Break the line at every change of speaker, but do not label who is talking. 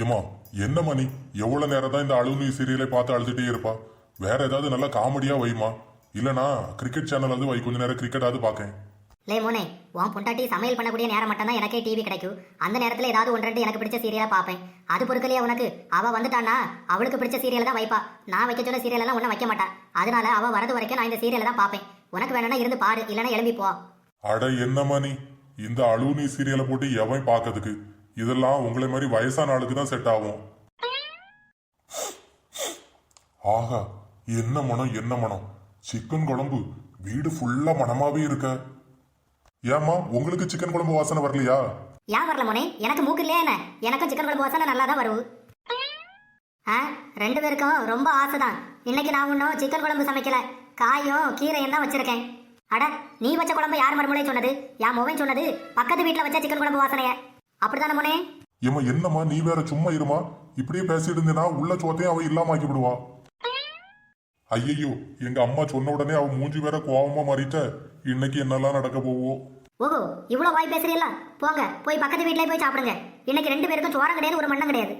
ஏமா என்னம்மா நீ எவ்வளவு நேரம் தான் இந்த அழுவு சீரியலை பார்த்து அழுதுட்டே இருப்பா? வேற ஏதாவது நல்ல காமெடியா வைமா இல்லனா கிரிக்கெட் சேனல் வந்து வை கொஞ்ச நேரம் கிரிக்கெட்டாவது பார்க்கேன்.
லே மோனே உன் பொண்டாட்டி சமையல் பண்ணக்கூடிய நேரம் மட்டும் தான் எனக்கே டிவி கிடைக்கும். அந்த நேரத்தில் ஏதாவது ஒன்று ரெண்டு எனக்கு பிடிச்ச சீரியலா பார்ப்பேன். அது பொறுக்கலையா உனக்கு. அவ வந்துட்டானா அவளுக்கு பிடிச்ச சீரியல் தான் வைப்பா. நான் வைக்க சொன்ன சீரியல் எல்லாம் ஒன்றும் வைக்க மாட்டா. அதனால அவ வரது வரைக்கும் நான் இந்த சீரியலை தான் பார்ப்பேன். உனக்கு வேணும்னா இருந்து பாரு இல்லைன்னா எழும்பி போ.
அட என்னம்மா நீ இந்த அழுவு சீரியலை போட்டு எவன் பார்க்கறதுக்கு? இதெல்லாம் உங்களை மாதிரி வயசான ஆளுக்கு தான் செட் ஆகும். ஆஹா என்ன மனம் என்ன மனம்? சிக்கன் குழம்பு வீடு ஃபுல்லா மனமாவே இருக்க. ஏமா உங்களுக்கு சிக்கன் குழம்பு வாசனை வரலையா?
ஏன் வரல மோனே? எனக்கு மூக்கு இல்லையா என்ன? எனக்கும் சிக்கன் குழம்பு வாசனை நல்லா தான் வரும். ஆ ரெண்டு பேருக்கும் ரொம்ப ஆசை தான் இன்னைக்கு நான் ஒன்றும் சிக்கன் குழம்பு சமைக்கல. காயும் கீரையும் தான் வச்சிருக்கேன். அட நீ வச்ச குழம்பு யார் மறுமொழி சொன்னது? என் மொபைல் சொன்னது பக்கத்து வீட்டில் வச்ச சிக்கன் குழம்பு வாசனையை. அப்படிதானே மோனே?
ஏம்மா என்னம்மா நீ வேற சும்மா இருமா? இப்படியே பேசிட்டு இருந்தேனா உள்ள சோத்தையும் அவ இல்லாம ஆக்கி விடுவா ஐயையோ எங்க அம்மா சொன்ன உடனே அவ மூஞ்சி வேற கோவமா மாறிட்ட. இன்னைக்கு என்னெல்லாம் நடக்க போவோ
ஓஹோ இவ்வளோ வாய் பேசுறீல்ல போங்க போய் பக்கத்து வீட்டிலே போய் சாப்பிடுங்க. இன்னைக்கு ரெண்டு பேருக்கும் சோரம் கிடையாது ஒரு மண்ணம் கிடையாது.